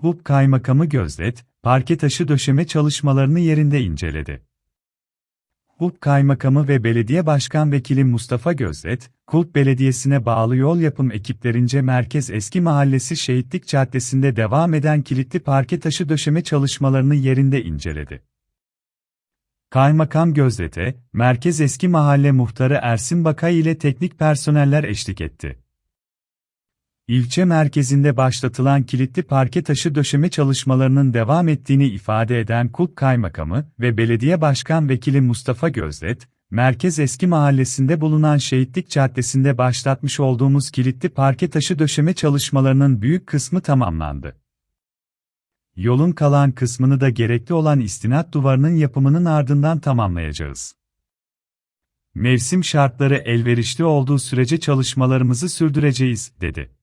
HUP Kaymakamı Gözlet, parke taşı döşeme çalışmalarını yerinde inceledi. HUP Kaymakamı ve Belediye Başkan Vekili Mustafa Gözlet, Kulp Belediyesi'ne bağlı yol yapım ekiplerince Merkez Eski Mahallesi Şehitlik Caddesi'nde devam eden kilitli parke taşı döşeme çalışmalarını yerinde inceledi. Kaymakam Gözlet'e, Merkez Eski Mahalle Muhtarı Ersin Bakay ile teknik personeller eşlik etti. İlçe merkezinde başlatılan kilitli parke taşı döşeme çalışmalarının devam ettiğini ifade eden Kulp Kaymakamı ve Belediye Başkan Vekili Mustafa Gözlet, Merkez Eski Mahallesi'nde bulunan Şehitlik Caddesi'nde başlatmış olduğumuz kilitli parke taşı döşeme çalışmalarının büyük kısmı tamamlandı. Yolun kalan kısmını da gerekli olan istinat duvarının yapımının ardından tamamlayacağız. Mevsim şartları elverişli olduğu sürece çalışmalarımızı sürdüreceğiz, dedi.